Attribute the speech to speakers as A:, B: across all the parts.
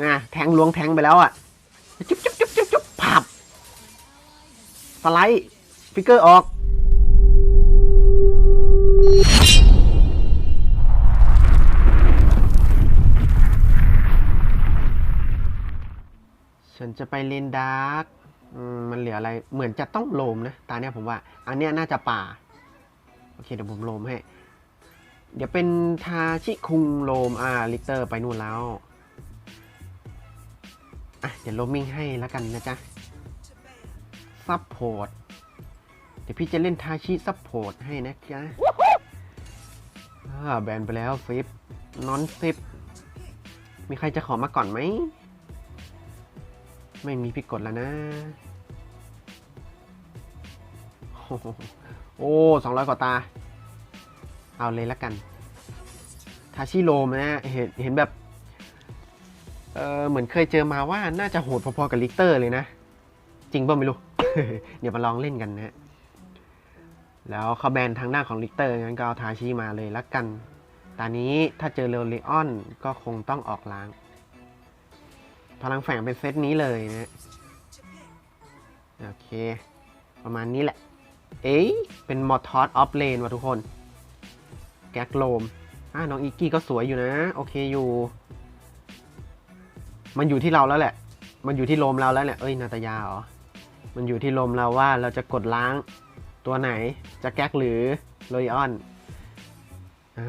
A: นะแทงลวงแทงไปแล้วอะจุ๊บจุ๊บจุ๊บจุ๊บจุ๊บผับสไลด์ฟิกเกอร์ออก ฉันจะไปเลนดาร์กมันเหลืออะไรเหมือนจะต้องโลมนะ ตาเนี้ยผมว่า อันเนี้ยน่าจะป่า โอเคเดี๋ยวผมโลมให้ เดี๋ยวเป็นทาชิคุงโลมอ่าลิเตอร์ไปนู่นแล้ว อะเดี๋ยวโลมมิ่งให้แล้วกันนะจ๊ะซับพอร์ตเดี๋ยวพี่จะเล่นทาชิซับพอร์ตให้นะจ๊ะแบนไปแล้วฟิปนอนฟิปมีใครจะขอมาก่อนไหม ไม่มีพิกดแล้วนะโอ้โหโอ้สองร้อยกว่าตา เอาเลยละกัน ทาชิโรมนะเห็นเห็นแบบ เออเหมือนเคยเจอมาว่าน่าจะโหดพอๆกับลิกเตอร์เลยนะ จริงป่ะไม่รู้ เดี๋ยวมาลองเล่นกันนะ แล้วเขาแบนทางด้านของลิกเตอร์งั้นก็เอาทาชิมาเลยละกัน ตอนนี้ถ้าเจอเรเลออนก็คงต้องออกล้าง พลังแฝงเป็นเซตนี้เลยนะ โอเค ประมาณนี้แหละ เอ้ยเป็นมอทอสออฟเลนว่ะทุกคน แก๊กโลมอ่าน้องอีกกี้ก็สวยอยู่นะ โอเคอยู่ มันอยู่ที่เราแล้วแหละ มันอยู่ที่ลมเราแล้วแหละเอ้ยนาตายาเหรอมันอยู่ที่ลมเราว่าเราจะกดล้างตัวไหนจะแก๊กหรือโรยออนอ่า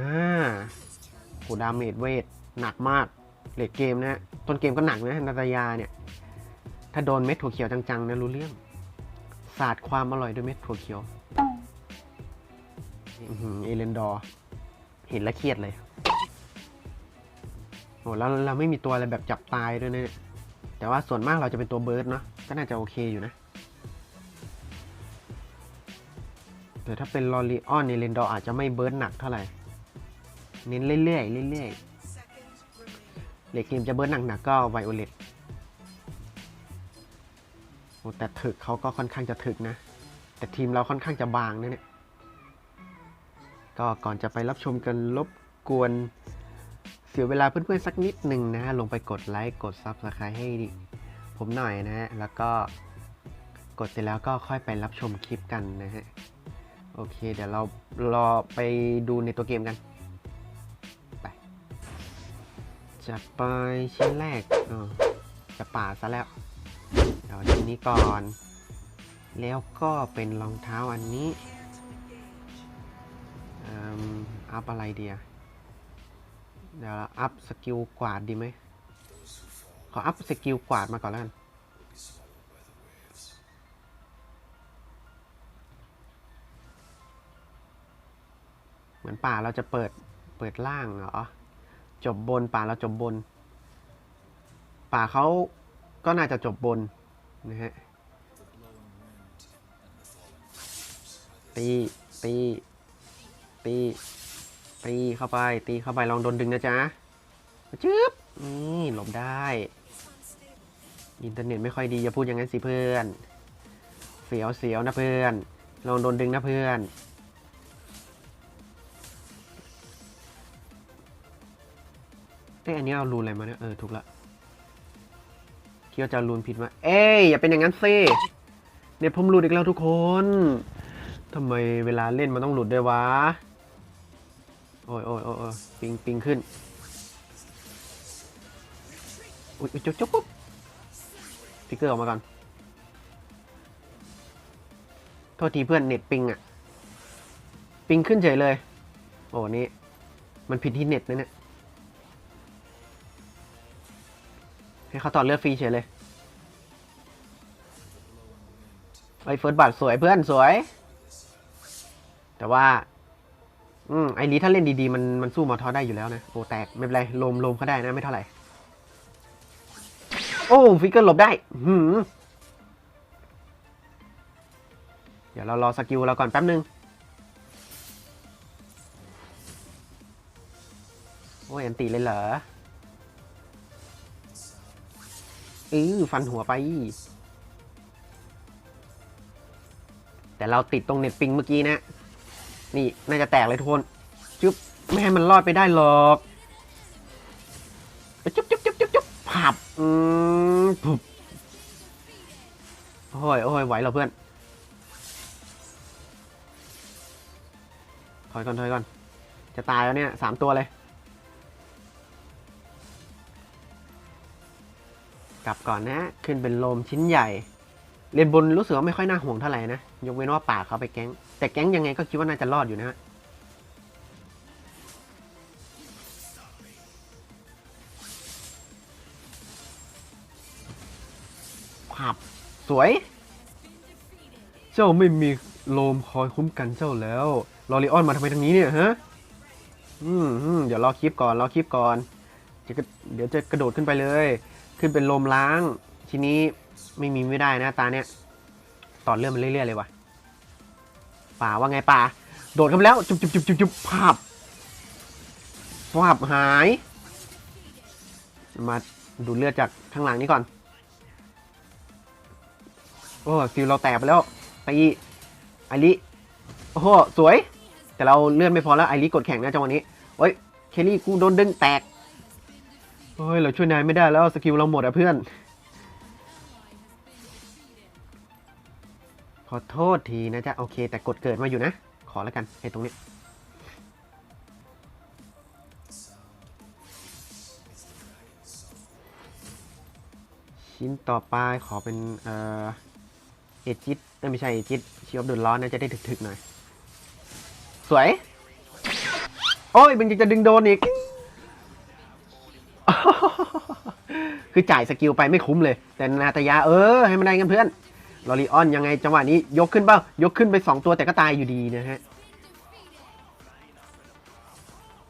A: โหดาเมจเวทหนักมากเลดเกมนะต้นเกมก็หนักนะนาตายาเนี่ย ถ้าโดนเม็ดถั่วเขียวจังๆนะรู้เรื่องศาสตร์ความอร่อยด้วยเม็ดถั่วเขียวอื้อหือเอเลนดอร์เห็นแล้วเครียดเลย โอ้แล้วเราไม่มีตัวอะไรแบบจับตายด้วยนะเนี่ยแต่ว่าส่วนมากเราจะเป็นตัวเบิร์ดเนาะก็น่าจะโอเคอยู่นะแต่ถ้าเป็นลอรีออนเอเลนดอร์อาจจะไม่เบิร์ดหนักเท่าไหร่เน้นเรื่อยๆเรื่อยๆเหล็กเกมจะเบิร์ดหนักๆก็ไวโอเลตโอ้แต่ถึกเขาก็ค่อนข้างจะถึกนะ แต่ทีมเราค่อนข้างจะบางนะเนี่ยก็ก่อนจะไปรับชมกันรบกวน เสียเวลาเพื่อนๆสักนิดหนึ่งนะฮะลงไปกดไลค์กดซับสไครต์ให้ดิผมหน่อยนะฮะ แล้วก็กดเสร็จแล้วก็ค่อยไปรับชมคลิปกันนะฮะ โอเค เดี๋ยวเรารอไปดูในตัวเกมกัน ไป จะไปชิ้นแรกออจะป่าซะแล้ว เดี๋ยวชิ้นนี้ก่อน แล้วก็เป็นรองเท้าอันนี้อัพอะไรเดีย เดี๋ยวเราอัพสกิลกวาดดีไหมขออัพสกิลกวาดมาก่อนแล้วกันเหมือนป่าเราจะเปิดเปิดล่างเหรอ จบบนป่าเราจบบน ป่าเขาก็น่าจะจบบนนะฮะตีตีตี ตีเข้าไป ตีเข้าไปลองโดนดึงนะจ๊ะจึ๊บนี่หลบได้ อินเทอร์เน็ตไม่ค่อยดีอย่าพูดอย่างนั้นสิเพื่อน เสียวเสียวนะเพื่อน ลองโดนดึงนะเพื่อนเอ้ยอันนี้เอารูนอะไรมาเนี่ยเออถูกละคิดว่าจะรูนผิดมา เอ้ยอย่าเป็นอย่างนั้นสิเน็ตผมหลุดอีกแล้วทุกคนทำไมเวลาเล่นมันต้องหลุดด้วยวะ โอ้ยโอ้ยโอ้ยปิงปิงขึ้นอุ้ยอุ๊ยจุ๊บจุ๊บปุ๊บฟิกเกอร์ออกมาก่อนโทษทีเพื่อนเน็ตปิงอะปิงขึ้นเฉยเลย โอ้นี่มันผิดที่เน็ตนะเนี่ยให้เขาต่อเลือดฟรีเฉยเลยไอ้เฟิร์สบัตสวยเพื่อนสวย แต่ว่า อืมไอรีถ้าเล่นดีๆ มันมันสู้มอทอได้อยู่แล้วนะโอ้แตกไม่เป็นไรลมลมเขาได้นะไม่เท่าไหร่ โอ้ฟิกเกอร์หลบได้หืมเดี๋ยวเรารอสกิลเราก่อนแป๊บนึง โอ้ยอันตีเลยเหรอเออฟันหัวไป แต่เราติดตรงเน็ตปิงเมื่อกี้นะ นี่น่าจะแตกเลยทุกคนจุ๊บไม่ให้มันรอดไปได้หรอกจุ๊บจุ๊บจุ๊บจุ๊บจุ๊บผับอืมปุ๊บโอ้ยโอ้ยไหวเหรอเพื่อนถอยก่อนถอยก่อน จะตายแล้วเนี่ยสามตัวเลย กลับก่อนนะ ขึ้นเป็นลมชิ้นใหญ่เรียนบนรู้สึกว่าไม่ค่อยน่าห่วงเท่าไหร่นะ ยกเว้นว่าป่าเขาไปแก๊ง แต่แก๊งยังไงก็คิดว่าน่าจะรอดอยู่นะฮะผับสวย เจ้าไม่มีโลมคอยคุ้มกันเจ้าแล้วลอริออนมาทำไมทางนี้เนี่ยฮะอืมเดี๋ยวรอคลิปก่อนรอคลิปก่อนจะเดี๋ยวจะกระโดดขึ้นไปเลย ขึ้นเป็นลมล้าง ทีนี้ไม่มีไม่ได้นะตาเนี่ยต่อเรื่องมันเรื่อยๆเลยว่ะ ป่าว่าไงป่า โดดขึ้นไปแล้ว จุบจุบจุบจุบจุบภาพภาพหาย มาดูเลือดจากข้างหลังนี้ก่อน โอ้ฟิลเราแตกไปแล้วไปไอริโอ้โหสวย แต่เราเลื่อนไม่พอแล้วไอริกดแข่งนะจังหวะนี้โอ้ย เคลลี่กูโดนดึงแตกเฮ้ย เราช่วยนายไม่ได้แล้วสกิลเราหมดอะเพื่อน ขอโทษทีนะจ๊ะ โอเค แต่กดเกิดมาอยู่นะ ขอแล้วกันไอ้ตรงนี้ ชิ้นต่อไปขอเป็น เอ่อ เอจิตไม่ใช่เอจิตชิออฟเดอะร้อนนะ จะได้ถึกๆหน่อย สวย โอ้ยมันยังจะดึงโดนอีก คือจ่ายสกิลไปไม่คุ้มเลย แต่นาตยา เออ ให้มันได้กันเพื่อน ลอริออนยังไงจังหวะนี้ยกขึ้นเปล่ายกขึ้นไป 2 ตัวแต่ก็ตายอยู่ดีนะฮะ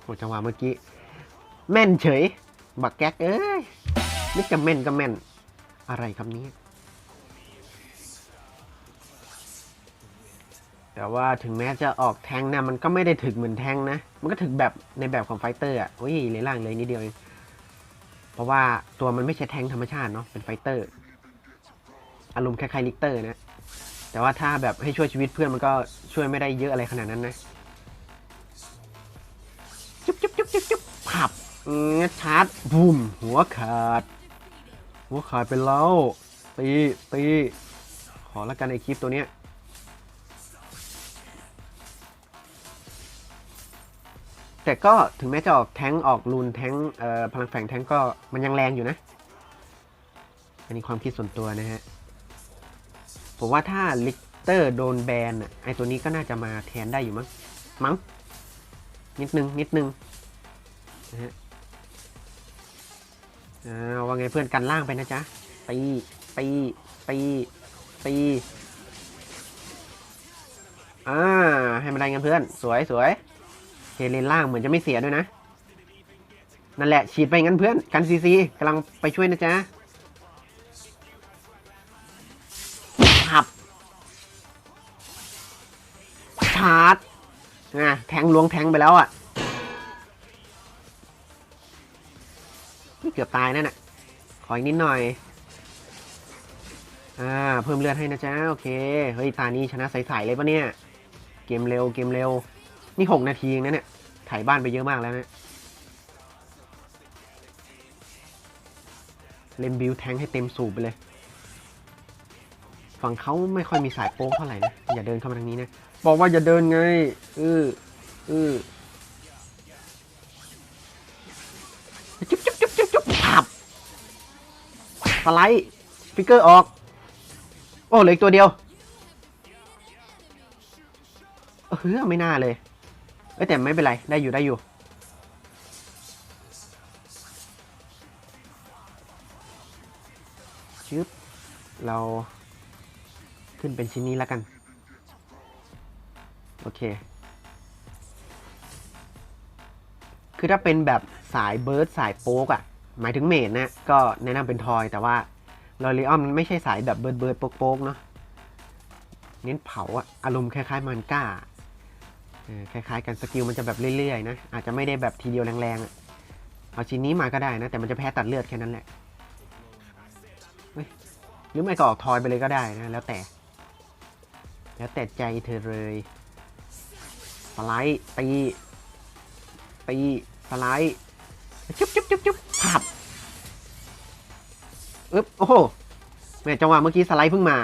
A: โอ้จังหวะเมื่อกี้ แม่นเฉย บักแก๊กเอ้ยนึกจะแม่นก็แม่น อะไรครับนี้ แต่ว่าถึงแม้จะออกแทงนะมันก็ไม่ได้ถึกเหมือนแทงนะ มันก็ถึกแบบในแบบของไฟเตอร์อะโอ้ยเลยล่างเลยนิดเดียวเองเพราะว่าตัวมันไม่ใช่แทงธรรมชาติเนาะเป็นไฟเตอร์ อารมณ์คล้ายๆลิกเตอร์นะ แต่ว่าถ้าแบบให้ช่วยชีวิตเพื่อนมันก็ช่วยไม่ได้เยอะอะไรขนาดนั้นนะ จุ๊บจุ๊บจุ๊บจุ๊บจุ๊บผับชาร์จบูมหัวขาด หัวขาดเป็นเล้าตี ตี ขอละกันไอคลิปตัวเนี้ยแต่ก็ถึงแม้จะออกแท้งออกรูนแท้งพลังแฝงแท้งก็มันยังแรงอยู่นะ อันนี้ความคิดส่วนตัวนะฮะ ผมว่าถ้าลิกเตอร์โดนแบนอะไอตัวนี้ก็น่าจะมาแทนได้อยู่มั้ง มั้ง นิดนึง นิดนึงนะฮะอ่าว่าไงเพื่อนกันล่างไปนะจ๊ะตีตีตีตีอ่าให้มันได้เงินเพื่อน สวยสวยเคเลนล่างเหมือนจะไม่เสียด้วยนะ นั่นแหละฉีดไปงั้นเพื่อนกันซีซีกำลังไปช่วยนะจ๊ะาร์จนะแทงลวงแทงไปแล้วอะ่ะเกือบตายนั่นน่ะ ขออีกนิดหน่อย อ่า เพิ่มเลือดให้นะจ๊ะ โอเค เฮ้ย ตานี้ชนะใสๆเลยปะเนี่ย เกมเร็ว เกมเร็ว นี่หกนาทีเองนะเนี่ย ถ่ายบ้านไปเยอะมากแล้วนะ เล่นบิวแทงให้เต็มสูบไปเลย ฝั่งเขาไม่ค่อยมีสายโป๊กเท่าไหร่นะ อย่าเดินเข้ามาทางนี้นะ บอกว่าอย่าเดินไงเออเออจุ๊บจุ๊บจุ๊บจุ๊บจุ๊บผับสไลด์ฟิกเกอร์ออก โอ้เหลืออีกตัวเดียวเออไม่น่าเลยเอ้แต่ไม่เป็นไร ได้อยู่ได้อยู่ชึบเราขึ้นเป็นชิ้นนี้แล้วกัน โอเค คือถ้าเป็นแบบสายเบิร์ดสายโป๊กอะ่ะ หมายถึงเมดนะ ก็แนะนำเป็นทอย แต่ว่าลอริออนมันไม่ใช่สายแบบเบิร์ดเบิร์ดโป๊กโป๊กเนาะ เน้นเผาอะอารมณ์คล้ายๆมันก้าคล้ายๆกันสกิลมันจะแบบเรื่อยๆนะ อาจจะไม่ได้แบบทีเดียวแรงๆ เอาชิ้นนี้มาก็ได้นะ แต่มันจะแพ้ตัดเลือดแค่นั้นแหละ หรือไม่ก็ออกทอยไปเลยก็ได้นะ แล้วแต่ แล้วแต่ใจเธอเลย ไลด์ตีตีสไลด์จุ๊บจุ๊บจุ๊บจุ๊บผับอึ๊บโอ้โหแม่จังหวะเมื่อกี้สไลด์เพิ่งมา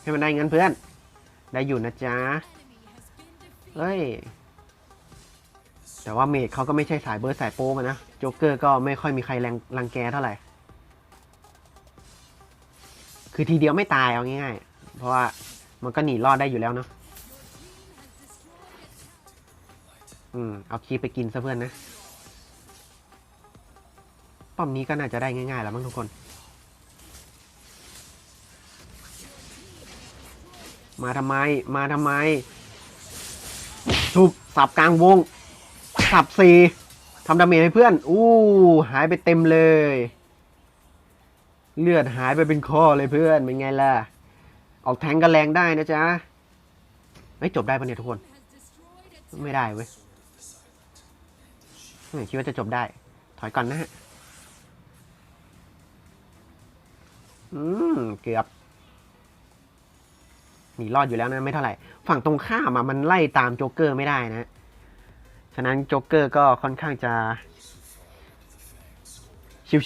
A: ให้มันได้งั้นเพื่อน ได้อยู่นะจ๊ะเฮ้ย แต่ว่าเมดเขาก็ไม่ใช่สายเบิร์สายโป้มานะ โจ๊กเกอร์ก็ไม่ค่อยมีใครแรงรังแกเท่าไหร่ คือทีเดียวไม่ตายเอาง่ายๆ เพราะว่ามันก็หนีรอดได้อยู่แล้วเนาะ อืม เอาคีไปกินซะเพื่อนนะ ป้อมนี้ก็น่าจะได้ง่ายๆแล้วมั้งทุกคน มาทำไม มาทำไมทุบสับกลางวง สับสี่ทำดาเมจให้เพื่อน อู้ หายไปเต็มเลย เลือดหายไปเป็นข้อเลยเพื่อน เป็นไงล่ะ ออกแทงก็แรงได้นะจ๊ะเฮ้ยจบได้ปะเนี่ยทุกคน ไม่ได้เว้ย ไม่คิดว่าจะจบได้ ถอยก่อนนะฮะ อืม เกือบหนีรอดอยู่แล้วนะ ไม่เท่าไหร่ ฝั่งตรงข้ามอะมันไล่ตามโจ๊กเกอร์ไม่ได้นะ ฉะนั้นโจ๊กเกอร์ก็ค่อนข้างจะ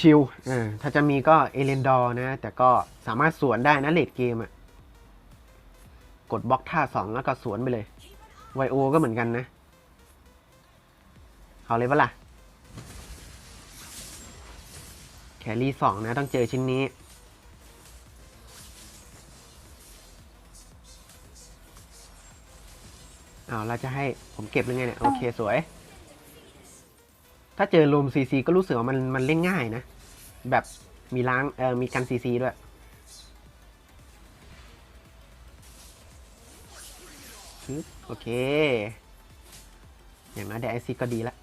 A: ชิวๆเออถ้าจะมีก็เอเลนดอร์นะ แต่ก็สามารถสวนได้นะเลดเกมอะกดบล็อกท่าสองแล้วก็สวนไปเลยไวโอก็เหมือนกันนะ เอาเลยปะล่ะ แครี่สองนะต้องเจอชิ้นนี้ เอาเราจะให้ผมเก็บหรือไงเนี่ย โอเคสวย ถ้าเจอลมซีซีก็รู้สึกว่ามันมันเล่นง่ายนะ แบบมีล้างเออมีกันซีซีด้วยชึบโอเค อย่างน้อยได้ไอซีก็ดีละ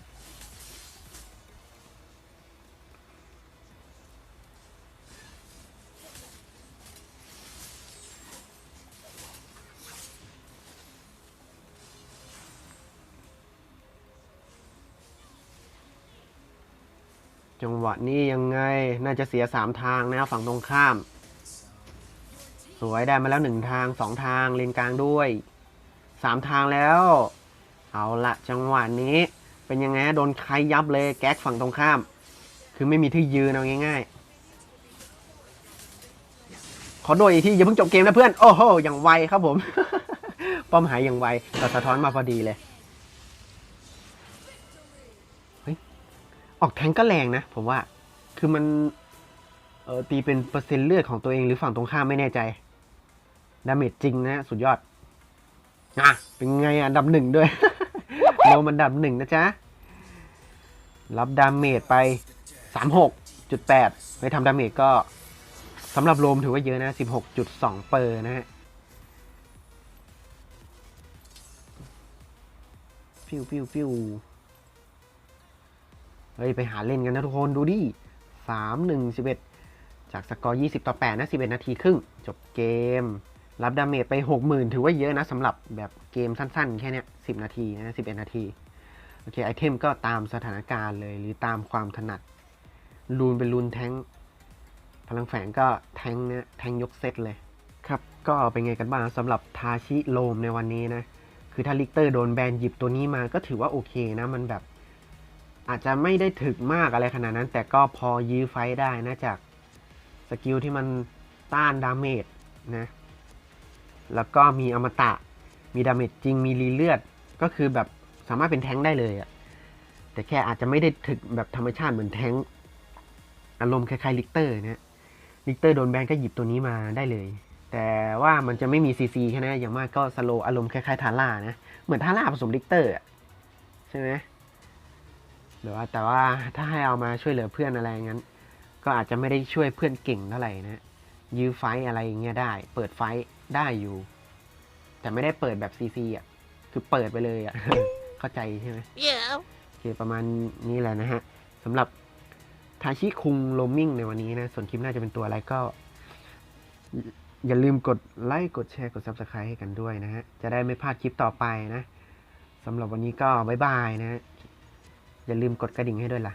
A: จังหวะนี้ยังไงน่าจะเสียสามทางนะฝั่งตรงข้าม สวยได้มาแล้วหนึ่งทางสองทางเลนกลางด้วยสามทางแล้ว เอาละจังหวะนี้เป็นยังไงโดนใครยับเลยแก๊กฝั่งตรงข้าม คือไม่มีที่ยืนเอาง่ายๆ ขอโดยอีกที่อย่าเพิ่งจบเกมนะเพื่อน โอ้โหอย่างไวครับผม ป้อมหายอย่างไวแต่สะท้อนมาพอดีเลย ออกแทงก็แรงนะ ผมว่า คือมัน เออตีเป็นเปอร์เซ็นต์เลือดของตัวเองหรือฝั่งตรงข้ามไม่แน่ใจ ดาเมจจริงนะ สุดยอดอะเป็นไงอะดับหนึ่งด้วย โลมันดับหนึ่งนะจ๊ะ รับดาเมจไปสามหกจุดแปดไปทำดาเมจก็สำหรับโลมถือว่าเยอะนะสิบหกจุดสองเปอร์นะฮะฟิวฟิวฟิว เฮ้ยไปหาเล่นกันนะทุกคนดูดิสามหนึ่งสิบเอ็ดจากสกอร์ยี่สิบต่อแปดนะสิบเอ็ดนาทีครึ่ง จบเกม รับดาเมจไปหกหมื่นถือว่าเยอะนะสำหรับแบบเกมสั้นๆ แค่เนี้ยสิบนาทีนะสิบเอ็ดนาทีโอเคไอเทมก็ตามสถานการณ์เลยหรือตามความถนัดรูนเป็นรูนแทงพลังแฝงก็แทงเนี่ยแทงยกเซตเลยครับก็เป็นไงกันบ้างสำหรับทาชิโลมในวันนี้นะ คือถ้าลิกเตอร์โดนแบนหยิบตัวนี้มาก็ถือว่าโอเคนะ มันแบบ อาจจะไม่ได้ถึกมากอะไรขนาดนั้น แต่ก็พอยื้อไฟได้นะจากสกิลที่มันต้านดาเมจนะ แล้วก็มีอมตะ มีดาเมจจริง มีรีเลือด ก็คือแบบสามารถเป็นแท้งได้เลยอะแต่แค่อาจจะไม่ได้ถึกแบบธรรมชาติเหมือนแท้ง อารมณ์คล้ายๆลิกเตอร์นะลิกเตอร์โดนแบนก็หยิบตัวนี้มาได้เลย แต่ว่ามันจะไม่มีซีซีแค่นั้นอย่างมากก็สโลอารมณ์คล้ายๆทาร่านะ เหมือนทาร่าผสมลิกเตอร์อะใช่ไหม หรือว่าแต่ว่าถ้าให้เอามาช่วยเหลือเพื่อนอะไรงั้น ก็อาจจะไม่ได้ช่วยเพื่อนเก่งเท่าไหร่นะยื้อไฟต์อะไรอย่างเงี้ยได้ เปิดไฟต์ได้อยู่ แต่ไม่ได้เปิดแบบซีซีอะคือเปิดไปเลยอะเข้าใจใช่ไหม
B: Yeah.
A: โอเคประมาณนี้แหละนะฮะสำหรับทาชิคุงโรมมิ่งในวันนี้นะ ส่วนคลิปหน้าจะเป็นตัวอะไรก็ อย่าลืมกดไลค์กดแชร์กด Subscribe ให้กันด้วยนะฮะ จะได้ไม่พลาดคลิปต่อไปนะสำหรับวันนี้ก็บ๊ายบายนะฮะ อย่าลืมกดกระดิ่งให้ด้วยล่ะ